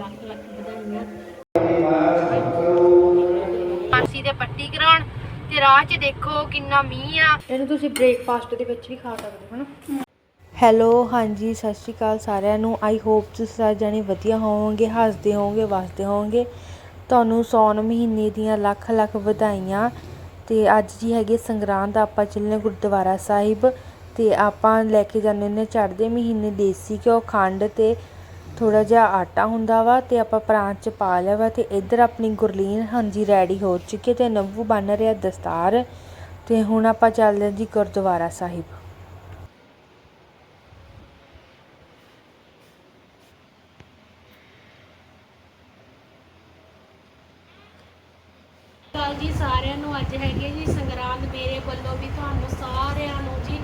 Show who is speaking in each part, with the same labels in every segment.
Speaker 1: ਲੱਖ ਲੱਖ ਵਧਾਈਆਂ ਮਾਸੀ ਦੇ ਪੱਟੀ ਕਰਾਉਣ ਤੇ ਰਾਹ 'ਚ ਦੇਖੋ ਕਿੰਨਾ ਮੀਂਹ ਆ। ਇਹਨੂੰ ਤੁਸੀਂ ਬ੍ਰੇਕਫਾਸਟ ਦੇ ਵਿੱਚ ਵੀ ਖਾ ਸਕਦੇ ਹੋ ਹਨਾ?
Speaker 2: ਹੈਲੋ ਹਾਂਜੀ ਸਤਿ ਸ਼੍ਰੀ ਅਕਾਲ ਸਾਰਿਆਂ ਨੂੰ। ਆਈ ਹੋਪ ਤੁਸੀਂ ਸਾਰੇ ਜਾਣੇ ਵਧੀਆ ਹੋਵੋਗੇ ਹੱਸਦੇ ਹੋਵੋਗੇ ਵਸਦੇ ਹੋਵੋਗੇ। ਤੁਹਾਨੂੰ ਸੌਣ ਮਹੀਨੇ ਦੀਆਂ ਲੱਖ ਲੱਖ ਵਧਾਈਆਂ। ਤੇ ਅੱਜ ਜੀ ਹੈਗੀ ਸੰਗਰਾਂਦ ਆਪਾਂ ਚੱਲੇ ਗੁਰਦੁਆਰਾ ਸਾਹਿਬ। ਤੇ ਆਪਾਂ ਲੈ ਕੇ ਜਾਂਦੇ ਨੇ ਚੜ੍ਹਦੇ ਮਹੀਨੇ ਦੇਸੀ ਘਿਓ ਖੰਡ ਤੇ ਥੋੜਾ ਜਿਹਾ ਆਟਾ ਹੁੰਦਾ ਵਾ ਤੇ ਆਪਾਂ ਪਰਾਂਠ ਚ ਪਾ ਲਿਆ ਵਾ ਤੇ ਇੱਧਰ ਆਪਣੀ ਗੁਰਲੀਨ ਹਾਂਜੀ ਰੈਡੀ ਹੋ ਚੁੱਕੀ ਤੇ ਨੱਬੂ ਬਣ ਰਿਹਾ ਦਸਤਾਰ ਤੇ ਹੁਣ ਆਪਾਂ ਚੱਲਦੇ ਹਾਂ ਜੀ ਗੁਰਦੁਆਰਾ ਸਾਹਿਬ।
Speaker 1: ਜੀ ਸਾਰਿਆਂ ਨੂੰ, ਅੱਜ ਹੈਗੀ ਜੀ ਸੰਗਰਾਂਦ ਮੇਰੇ ਵੱਲੋਂ ਵੀ ਤੁਹਾਨੂੰ ਸਾਰਿਆਂ ਨੂੰ ਜੀ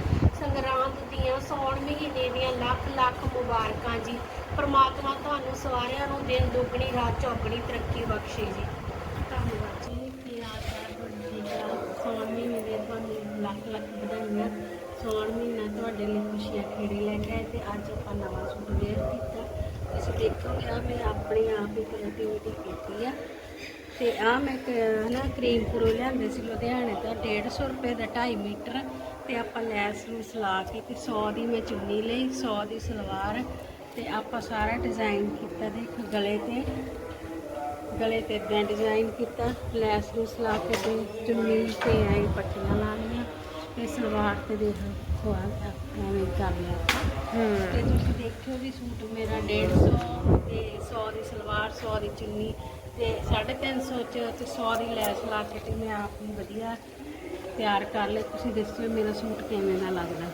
Speaker 1: ਸੰਗਰਾਂਦ ਦੀਆਂ ਸੌਣ ਮਹੀਨੇ ਦੀਆਂ ਲੱਖ ਲੱਖ ਮੁਬਾਰਕਾਂ ਜੀ। ਪ੍ਰਮਾਤਮਾ ਤੁਹਾਨੂੰ ਸਾਰਿਆਂ ਨੂੰ ਦਿਨ ਦੁੱਗਣੀ, ਰਾਤ ਚੌਗਣੀ ਤਰੱਕੀ ਬਖਸ਼ੇ ਜੀ। ਧੰਨਵਾਦ ਜੀ ਕੀ ਹਾਲ ਸੌਣ ਮਹੀਨੇ ਦੇ ਤੁਹਾਨੂੰ ਲੱਖ ਲੱਖ ਵਧਾਈਆਂ। ਸੌਣ ਮਹੀਨਾ ਤੁਹਾਡੇ ਲਈ ਖੁਸ਼ੀਆਂ ਖੇੜੇ ਲੈ ਕੇ ਆਏ ਤੇ ਅੱਜ ਆਪਾਂ ਨਵਾਂ ਸੂਟ ਵੇਅਰ ਕੀਤਾ। ਤੁਸੀਂ ਦੇਖੋਗੇ ਆ ਮੈਂ ਆਪਣੇ ਆਪ ਹੀ ਕ੍ਰੀਏਟਿਵਿਟੀ ਕੀਤੀ ਆ। ਤੇ ਆ ਮੈਂ ਕ- ਕਰੀਮ ਪੂਰੋ ਲਿਆਂਦੇ ਸੀ ਲੁਧਿਆਣੇ ਤੋਂ 150 ਰੁਪਏ ਦਾ 2.5 ਮੀਟਰ। ਤੇ ਆਪਾਂ ਲੈਸ ਲੂਸ ਲਾ ਕੇ ਤੇ 100 ਦੀ ਮੈਂ ਚੁੰਨੀ ਲਈ 100 ਦੀ ਸਲਵਾਰ ਤੇ ਆਪਾਂ ਸਾਰਾ ਡਿਜ਼ਾਈਨ ਕੀਤਾ ਦੇਖ ਗਲੇ ਤੇ। ਗਲੇ ਤੇ ਇਦਾਂ ਡਿਜ਼ਾਈਨ ਕੀਤਾ ਲੈਸ ਲੂਸ ਲਾ ਕੇ ਤੇ ਚੁੰਨੀ ਤੇ ਐਂ ਪੱਟੀਆਂ ਲਾ ਲਈਆਂ ਤੇ ਸਲਵਾਰ ਤੇ ਦੇਖ ਖਵਾ ਐਵੇਂ ਕਰ ਲਿਆ ਤੇ ਤੁਸੀਂ ਦੇਖਿਓ ਵੀ ਸੂਟ ਮੇਰਾ 150 ਤੇ 100 ਦੀ ਸਲਵਾਰ 100 ਦੀ ਚੁੰਨੀ ਤੇ 350 ਚ ਤੇ 100 ਦੀ ਲੈਸ ਲਾ ਕੇ ਤੇ ਮੈਂ ਆਪ ਨੂੰ ਵਧੀਆ ਤਿਆਰ ਕਰ ਲਿਆ ਤੁਸੀਂ ਦੱਸਿਓ ਮੇਰਾ ਸੂਟ ਕਿਵੇਂ ਦਾ ਲੱਗਦਾ।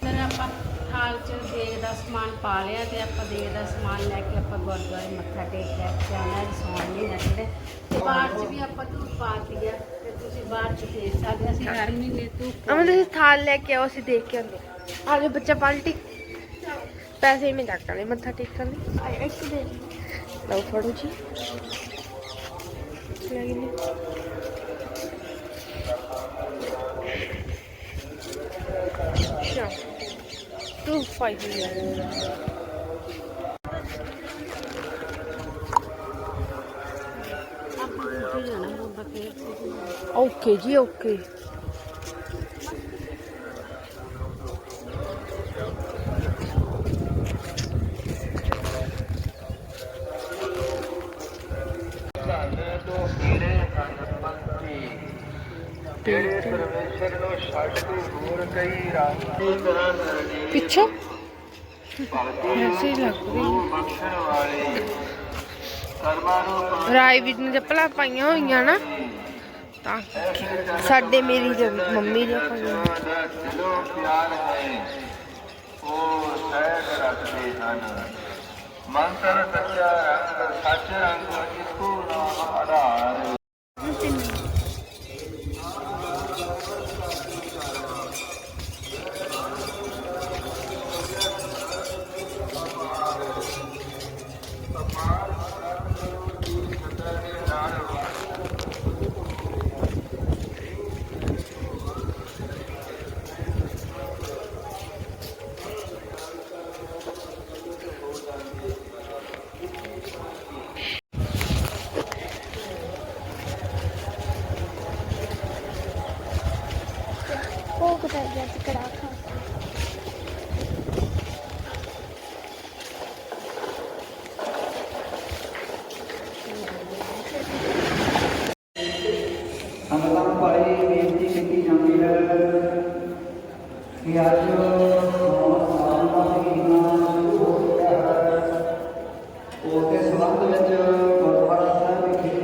Speaker 1: ਫਿਰ ਆਪਾਂ ਥਾਲ ਚ ਦੇਗ ਦਾ ਸਮਾਨ ਪਾ ਲਿਆ ਤੇ ਆਪਾਂ ਦੇਗ ਦਾ ਸਮਾਨ ਲੈ ਕੇ ਆਪਾਂ ਗੁਰਦੁਆਰੇ ਮੱਥਾ ਟੇਕ ਲੈ ਕੇ ਆਉਣਾ ਹੈ ਸੌਣ ਨਹੀਂ ਜਿਹੜੇ ਤੇ ਬਾਹਰ ਚ ਵੀ ਆਪਾਂ ਧੂਪ ਪਾਤੀ ਆ ਤੇ ਤੁਸੀਂ ਬਾਹਰ ਚ ਦੇਖ ਸਕਦੇ। ਅਸੀਂ ਨਹੀਂ ਲੈ ਧੂਪ
Speaker 2: ਅਮਨ ਤੁਸੀਂ ਥਾਲ ਲੈ ਕੇ ਆਓ ਅਸੀਂ ਦੇਖ ਕੇ ਆਉਂਦੇ। ਆ ਜਾਓ ਬੱਚਾ ਪਾਲਟੀ ਪੈਸੇ ਮੈਂ ਚੱਕ ਲੈ ਮੱਥਾ ਟੇਕਣ ਲਈ ਇੱਕ ਦੇ ਲਓ ਫੜੋ ਜੀ। ਲੈ já. Tudo faz já.
Speaker 1: Ok, dia ok. ਬਾਬਾ ਫੇਰ ਸੇ
Speaker 3: ਪਰਮੇਸ਼ਰ ਨੂੰ ਛੱਡ ਕੇ ਹੋਰ ਕਈ ਰਾਸਤੇ ਕਰਨ ਦੀ
Speaker 2: ਪਿੱਛੋਂ? ਐਸੇ ਲੱਗ ਰਹੀ ਰਾਏ ਵੀ ਨੇ ਚੱਪਲਾਂ ਪਾਈਆਂ ਹੋਈਆਂ ਨਾ, ਤਾਂ ਸਾਡੇ ਮੇਰੀ ਤੇ ਮੰਮੀ ਦੇ ਪਾਈਆਂ
Speaker 3: ਦਿਲੋਂ ਪਿਆਰ ਹੈ ਉਹ ਸਹਿਜ ਰੱਖਦੇ ਹਨ ਮੰਤਰ ਸੱਚਾ ਰੰਗ ਸੱਚ ਰੰਗ ਇਸਕੋ ਨਾਮ ਆਧਾਰ।
Speaker 4: ਕਿ ਅੱਜ ਉਹਦੇ ਸੰਬੰਧ ਵਿੱਚ ਗੁਰਦੁਆਰਾ ਸਾਹਿਬ ਵਿਖੇ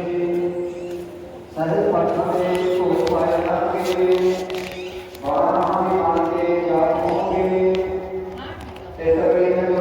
Speaker 4: ਸਾਰੇ ਪਾਠਾਂ ਦੇ ਭੋਗ ਪਾਏ ਜਾਣਗੇ ਬਾਰਾਂ ਮਹੀਨੇ ਆਣ ਕੇ ਜਾਪ ਹੋਣਗੇ ਤੇ ਤਕਰੀਬਨ ਜੋ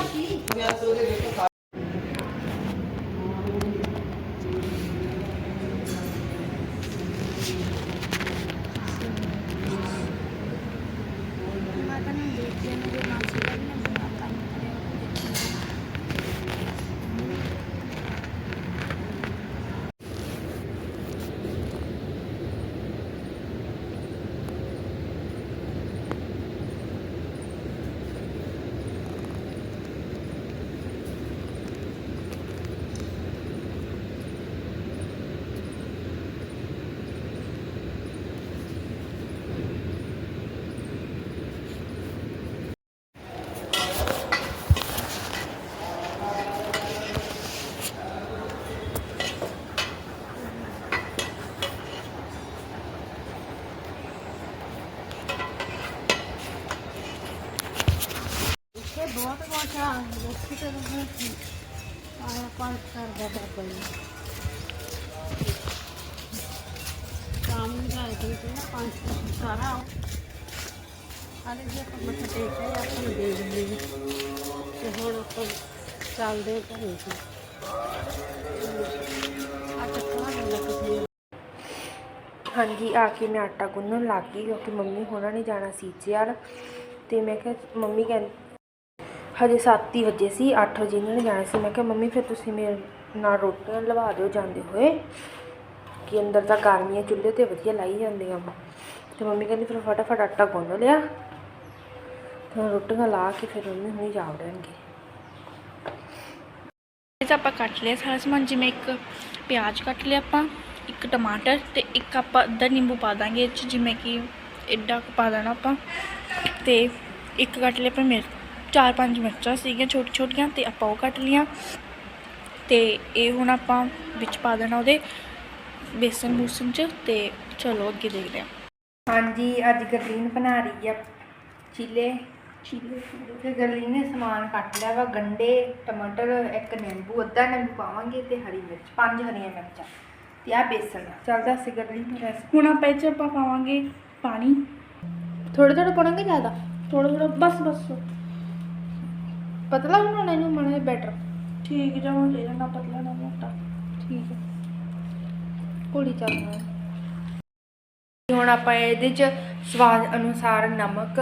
Speaker 4: 今
Speaker 1: 天收这个不好 ਆਇਆ ਪਾਸ ਕਰਦਾ ਬਾਬਾ ਜੀ ਕੰਮ ਜਾਏ ਤੇ ਨਾ ਪੰਜ ਸਾਰਾ ਹਾਲੇ ਜੇ ਆਪਾਂ ਮੱਥਾ ਟੇਕ ਕੇ ਆਪਾਂ ਨੂੰ ਦੇ ਤੇ ਹੁਣ ਆਪਾਂ ਚੱਲਦੇ ਘਰੇ ਸੀ
Speaker 2: ਹਾਂਜੀ, ਆ ਕੇ ਮੈਂ ਆਟਾ ਗੁੰਨਣ ਲੱਗ ਗਈ ਕਿਉਂਕਿ ਮੰਮੀ ਹੋਣਾ ਨੇ ਜਾਣਾ ਸੀ ਯਾਰ। ਤੇ ਮੈਂ ਕਿਹਾ ਮੰਮੀ ਕਹਿੰਦੀ ਹਜੇ 7 ਹੀ ਵਜੇ ਸੀ 8 ਵਜੇ ਇਹਨਾਂ ਨੇ ਜਾਣਾ ਸੀ। ਮੈਂ ਕਿਹਾ, ਮੰਮੀ, ਫਿਰ ਤੁਸੀਂ ਮੇਰੇ ਨਾਲ ਰੋਟੀਆਂ ਲਵਾ ਦਿਓ, ਜਾਂਦੇ ਹੋਏ, ਕਿ ਅੰਦਰ ਤਾਂ ਗਰਮੀਆਂ ਚੁੱਲ੍ਹੇ ਤੇ ਵਧੀਆ ਲਾਈ ਜਾਂਦੀਆਂ ਵਾ। ਤੇ ਮੰਮੀ ਕਹਿੰਦੀ, ਫਿਰ ਫਟਾਫਟ ਆਟਾ ਗੁੰਨ ਲਿਆ ਤੇ ਰੋਟੀਆਂ ਲਾ ਕੇ ਫਿਰ ਮੰਮੀ ਹੁਣੀ ਜਾ ਵੜਨਗੇ
Speaker 5: ਤਾਂ ਆਪਾਂ ਕੱਟ ਲਿਆ ਸਾਰਾ ਸਮਾਨ, ਜਿਵੇਂ ਇੱਕ ਪਿਆਜ਼ ਕੱਟ ਲਿਆ ਆਪਾਂ, ਇੱਕ ਟਮਾਟਰ ਤੇ ਇੱਕ ਆਪਾਂ ਅੱਧਾ ਨਿੰਬੂ ਪਾ ਦਾਂਗੇ, ਇਹ 'ਚ ਜਿਵੇਂ ਕਿ ਐਡਾ ਪਾ ਦੇਣਾ ਆਪਾਂ। ਤੇ ਇੱਕ ਕੱਟ ਲਿਆ ਆਪਾਂ ਮਿਰਚ। ਚਾਰ ਪੰਜ ਮਿਰਚਾਂ ਸੀਗੀਆਂ ਛੋਟੀ ਛੋਟੀਆਂ ਤੇ ਆਪਾਂ ਉਹ ਕੱਟ ਲੀਆਂ ਤੇ ਇਹ ਹੁਣ ਆਪਾਂ ਵਿੱਚ ਪਾ ਦੇਣਾ ਉਹਦੇ ਬੇਸਨ ਬੂਸਨ ਚ ਤੇ ਚਲੋ ਅੱਗੇ ਦੇਖਦੇ ਹਾਂ।
Speaker 2: ਹਾਂਜੀ ਅੱਜ ਗਰਲੀਨ ਬਣਾ ਰਹੀ ਆ। ਚੀਲੇ। ਚੀਲੇ ਤੇ ਗਰਲੀਨ ਨੇ ਸਮਾਨ ਕੱਟ ਲਿਆ ਵਾ ਗੰਡੇ ਟਮਾਟਰ ਇੱਕ ਨਿੰਬੂ ਅੱਧਾ ਨਿੰਬੂ ਪਾਵਾਂਗੇ ਤੇ ਹਰੀ ਮਿਰਚ ਪੰਜ ਹਰੀਆਂ ਮਿਰਚਾਂ ਤੇ ਆ ਬੇਸਨ ਚੱਲਦਾ ਸੀ ਗਰਲੀਨ ਦੀ ਰੈਸਪੀ
Speaker 5: ਹੁਣ ਆਪਾਂ ਇਹ 'ਚ ਆਪਾਂ ਪਾਵਾਂਗੇ ਪਾਣੀ।
Speaker 2: ਥੋੜਾ ਥੋੜਾ ਪਾਉਣਗੇ ਜ਼ਿਆਦਾ?
Speaker 5: ਥੋੜਾ ਥੋੜਾ ਬਸ ਬਸ
Speaker 2: ਪਤਲਾ ਬਣਾਉਣਾ ਇਹਨੂੰ ਮਣਾ ਬੈਟਰ
Speaker 5: ਠੀਕ ਜਿਹਾ ਹੋ ਜਾਏਗਾ ਨਾ ਪਤਲਾ ਨਾ ਮੋਟਾ।
Speaker 2: ਠੀਕ ਹੈ। ਘੋੜੀ ਚੱਲਣਾ ਹੁਣ ਆਪਾਂ ਇਹਦੇ ਚ ਸਵਾਦ ਅਨੁਸਾਰ ਨਮਕ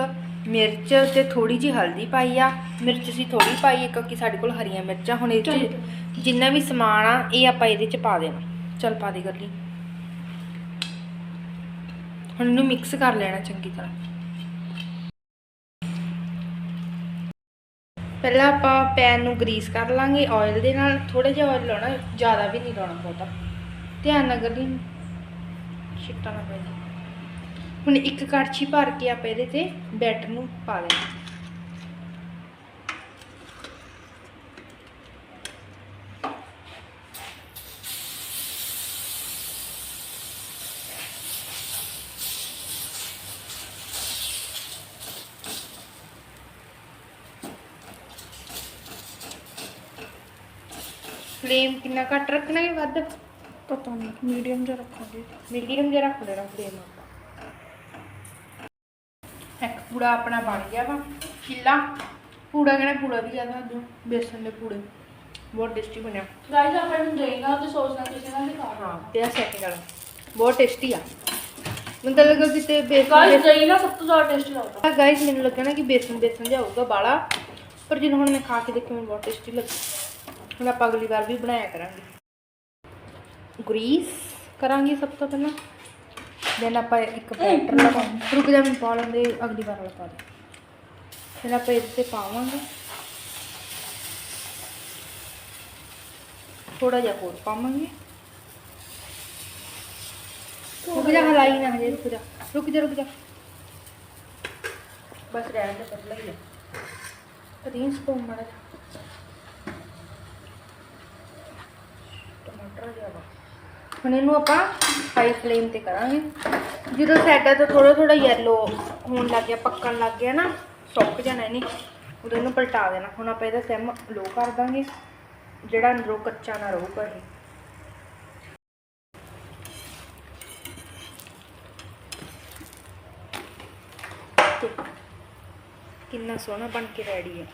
Speaker 2: ਮਿਰਚ ਤੇ ਥੋੜੀ ਜਿਹੀ ਹਲਦੀ ਪਾਈ ਆ। ਮਿਰਚ ਅਸੀਂ ਥੋੜੀ ਪਾਈ ਹੈ ਕਿਉਂਕਿ ਸਾਡੇ ਕੋਲ ਹਰੀਆਂ ਮਿਰਚਾਂ। ਹੁਣ ਇਹ ਚ ਜਿੰਨਾ ਵੀ ਸਮਾਨ ਆ ਇਹ ਆਪਾਂ ਇਹਦੇ ਚ ਪਾ ਦੇਣਾ। ਚਲ ਪਾ ਦੇ ਗੱਲੀ ਹੁਣ ਇਹਨੂੰ ਮਿਕਸ ਕਰ ਲੈਣਾ ਚੰਗੀ ਤਰ੍ਹਾਂ। ਪਹਿਲਾਂ ਆਪਾਂ ਪੈਨ ਨੂੰ ਗਰੀਸ ਕਰ ਲਾਂਗੇ ਆਇਲ ਦੇ ਨਾਲ ਥੋੜਾ ਜਿਹਾ ਆਇਲ ਲਾਉਣਾ, ਜ਼ਿਆਦਾ ਵੀ ਨਹੀਂ ਲਾਉਣਾ ਬਹੁਤਾ। ਧਿਆਨ ਨਾਲ ਗੱਲੀ ਛਿੱਟਾ ਨਾ ਪੈ ਜਾਏ। ਹੁਣ ਇੱਕ ਕੜਛੀ ਭਰ ਕੇ ਆਪਾਂ ਇਹਦੇ ਤੇ ਬੈਟਰ ਨੂੰ ਪਾ ਦੇਣਾ। ਫਲੇਮ ਕਿੰਨਾ ਘੱਟ ਰੱਖਣਾ ਹੈ ਵੱਧ?
Speaker 5: ਪਤਾ ਨਹੀਂ ਮੀਡੀਅਮ ਜਿਹਾ ਰੱਖਾਂਗੇ।
Speaker 2: ਮੀਡੀਅਮ ਜਿਹਾ ਰੱਖ ਲੈਣਾ ਫਲੇਮ ਇੱਕ ਪੂੜਾ ਆਪਣਾ ਬਣ ਗਿਆ ਵਾ ਚਿੱਲਾ ਪੂੜਾ ਕਹਿੰਦਾ ਪੂੜਾ ਵੀ ਜ਼ਿਆਦਾ ਦੋ ਬੇਸਨ ਦੇ ਪੂੜੇ। ਬਹੁਤ ਟੇਸਟੀ ਬਣਿਆ।
Speaker 5: ਗਾਇਸ ਆਪਾਂ ਨੂੰ ਦੇਗਾ ਤੇ ਸੋਚਣਾ ਕਿਸੇ ਨਾਲ ਦਿਖਾ
Speaker 2: ਹਾਂ ਤੇ ਆ ਸੈਕਿੰਡ ਵਾਲਾ। ਬਹੁਤ ਟੇਸਟੀ ਆ। ਮੈਨੂੰ ਤਾਂ ਲੱਗਾ ਕਿਤੇ ਬੇਸਨ
Speaker 5: ਗਾਇਸ ਦਹੀਂ ਨਾ ਸਭ ਤੋਂ ਜ਼ਿਆਦਾ ਟੇਸਟੀ ਲੱਗਦਾ।
Speaker 2: ਗਾਇਸ ਮੈਨੂੰ ਲੱਗਾ ਨਾ ਕਿ ਬੇਸਨ ਬੇਸਨ ਜਿਹਾ ਹੋਊਗਾ ਬਾਲਾ ਪਰ ਜਦੋਂ ਹੁਣ ਮੈਂ ਖਾ ਕੇ ਦੇਖਿਆ ਮੈਨੂੰ ਬਹੁਤ ਟੇਸਟੀ ਲੱਗਾ। ਹੁਣ ਆਪਾਂ ਅਗਲੀ ਵਾਰ ਵੀ ਬਣਾਇਆ ਕਰਾਂਗੇ। ਗਰੀਸ ਕਰਾਂਗੇ ਸਭ ਤੋਂ ਪਹਿਲਾਂ। ਦੈਨ ਆਪਾਂ ਇੱਕ ਬੈਟਰ ਲਗਾਉਂਗੇ ਰੁਕ ਜਾ ਮੈਂ ਪਾ ਲੈਂਦੇ ਅਗਲੀ ਵਾਰ ਵਾਲਾ ਪਾ ਦੇ। ਫਿਰ ਆਪਾਂ ਇਹਦੇ ਤੇ ਪਾਵਾਂਗੇ। ਥੋੜਾ ਜਿਹਾ ਹੋਰ ਪਾਵਾਂਗੇ। ਰੁਕ ਜਾ ਹਲਾਈ ਨਾ ਹਜੇ ਰੁਕ ਜਾ। ਰੁਕ ਜਾ ਰੁਕ ਜਾ। ਬਸ ਰਹਿਣ ਦੇ ਪਤਲਾ ਹੀ ਹੈ ਰੀਂਸ ਕੋ ਮੜਾ ਟਮਾਟਰ ਜਿਹਾ ਵਾ ਹੁਣ ਇਹਨੂੰ ਆਪਾਂ ਹਾਈ ਫਲੇਮ ਤੇ ਕਰਾਂਗੇ। ਜਦੋਂ ਸਾਡਾ ਤੋਂ ਥੋੜਾ ਥੋੜਾ ਯੈਲੋ ਹੋਣ ਲੱਗ ਗਿਆ, ਪੱਕਣ ਲੱਗ ਗਿਆ ਨਾ, ਸੁੱਕ ਜਾਣਾ ਇਹਨੇ। ਉਦੋਂ ਇਹਨੂੰ ਪਲਟਾ ਦੇਣਾ। ਹੁਣ ਆਪਾਂ ਇਹਦਾ ਸਿਮ ਲੋ ਕਰ ਦਾਂਗੇ, ਜਿਹੜਾ ਅੰਦਰੋਂ ਕੱਚਾ ਨਾ ਰਹੂਗਾ ਇਹ। ਕਿੰਨਾ ਸੋਹਣਾ ਬਣ ਕੇ ਰੈਡੀ ਹੈ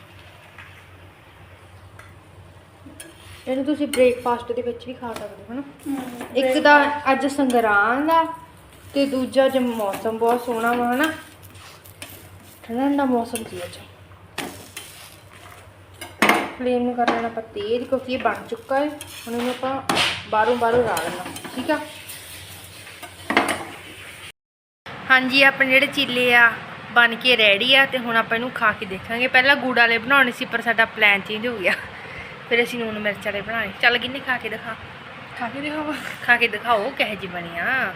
Speaker 2: ਇਹਨੂੰ ਤੁਸੀਂ ਬ੍ਰੇਕਫਾਸਟ ਦੇ ਵਿੱਚ ਵੀ ਖਾ ਸਕਦੇ ਹੋ ਹਨਾ? ਇੱਕ ਤਾਂ ਅੱਜ ਸੰਗਰਾਂਦ ਆ ਤੇ ਦੂਜਾ ਜੇ ਮੌਸਮ ਬਹੁਤ ਸੋਹਣਾ ਵਾ ਹਨਾ? ਠੰਡਾ ਠੰਡਾ ਮੌਸਮ ਸੀ ਅੱਜ। ਫਲੇਮ ਨੂੰ ਕਰ ਲੈਣਾ ਆਪਾਂ ਤੇਜ਼ ਕਿਉਂਕਿ ਇਹ ਬਣ ਚੁੱਕਾ ਹੈ। ਹੁਣ ਇਹਨੂੰ ਆਪਾਂ ਬਾਹਰੋਂ ਬਾਹਰੋਂ ਲਾ ਲੈਣਾ ਠੀਕ ਆ? ਹਾਂਜੀ ਆਪਣੇ ਜਿਹੜੇ ਚੀਲੇ ਆ ਬਣ ਕੇ ਰੈਡੀ ਆ ਤੇ ਹੁਣ ਆਪਾਂ ਇਹਨੂੰ ਖਾ ਕੇ ਦੇਖਾਂਗੇ। ਪਹਿਲਾਂ ਗੁੜ ਵਾਲੇ ਬਣਾਉਣੇ ਸੀ ਪਰ ਸਾਡਾ ਪਲਾਨ ਚੇਂਜ ਹੋ ਗਿਆ। ਫਿਰ ਅਸੀਂ ਨੂਨ ਮਿਰਚ ਵਾਲੇ ਬਣਾਏ। ਚੱਲ ਕਿੰਨੇ ਖਾ ਕੇ ਦਿਖਾ।
Speaker 5: ਖਾ ਕੇ ਦਿਖਾਵਾ
Speaker 2: ਖਾ ਕੇ ਦਿਖਾਓ ਕਿਹੋ ਜਿਹੀ ਬਣੀਆਂ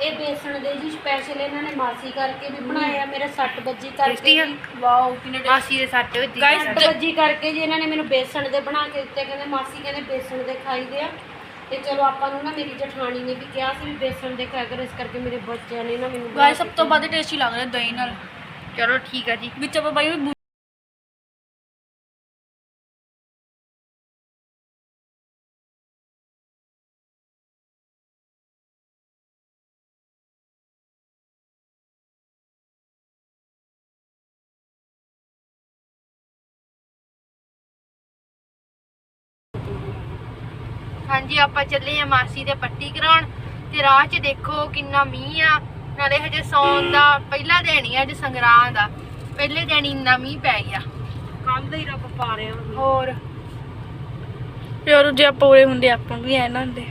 Speaker 1: ਇਹ ਬੇਸਣ ਦੇ ਜੀ ਸਪੈਸ਼ਲ ਇਹਨਾਂ ਨੇ ਮਾਸੀ ਕਰਕੇ ਵੀ ਬਣਾਏ ਆ ਮੇਰੇ 60 ਬੱਜੀ ਕਰਕੇ ਵੀ।
Speaker 5: ਵਾਓ ਕਿੰਨੇ
Speaker 2: ਮਾਸੀ ਦੇ ਸੱਟ
Speaker 5: Guys,
Speaker 1: 60 ਬੱਜੀ ਕਰਕੇ ਜੀ ਇਹਨਾਂ ਨੇ ਮੈਨੂੰ ਬੇਸਣ ਦੇ ਬਣਾ ਕੇ ਦਿੱਤੇ ਕਹਿੰਦੇ ਮਾਸੀ ਕਹਿੰਦੇ ਬੇਸਣ ਦੇ ਖਾਈਦੇ ਆ। ਤੇ ਚਲੋ ਆਪਾਂ ਨੂੰ ਨਾ ਮੇਰੀ ਜਠਾਣੀ ਨੇ ਵੀ ਕਿਹਾ ਸੀ ਵੀ ਬੇਸਣ ਦੇ ਖਾਇਆ ਕਰੋ ਇਸ ਕਰਕੇ ਮੇਰੇ ਬੱਚਿਆਂ ਨੇ ਨਾ ਮੈਨੂੰ ਬਣਾ
Speaker 5: ਗਾਇਸ ਸਭ
Speaker 1: ਕੇ
Speaker 5: ਤੋਂ ਵੱਧ ਟੇਸਟੀ ਲੱਗ ਰਿਹਾ ਦਹੀਂ ਨਾਲ।
Speaker 2: ਚਲੋ ਠੀਕ ਆ ਜੀ।
Speaker 5: ਵਿੱਚ ਆਪਾਂ ਪਾਈ
Speaker 2: ਹਾਂਜੀ ਆਪਾਂ ਚੱਲੇ ਆ ਮਾਸੀ ਦੇ ਪੱਟੀ ਕਰਾਉਣ ਤੇ ਰਾਹ 'ਚ ਦੇਖੋ ਕਿੰਨਾ ਮੀਂਹ ਆ। ਨਾਲੇ ਹਜੇ ਸੌਣ ਦਾ ਪਹਿਲਾ ਦਿਨ ਹੀ ਆ ਅੱਜ ਸੰਗਰਾਂਦ ਦਾ ਪਹਿਲੇ ਦਿਨ ਹੀ ਇੰਨਾ ਮੀਂਹ ਪੈ ਗਿਆ।
Speaker 1: ਕੱਲ ਦਾ ਹੀ ਰੱਬ ਪਾ ਰਿਹਾ।
Speaker 2: ਹੋਰ?
Speaker 5: ਯਾਰ ਜੇ ਆਪਾਂ ਉਰੇ ਹੁੰਦੇ ਆਪਾਂ ਵੀ ਐ ਨਾ ਹੁੰਦੇ।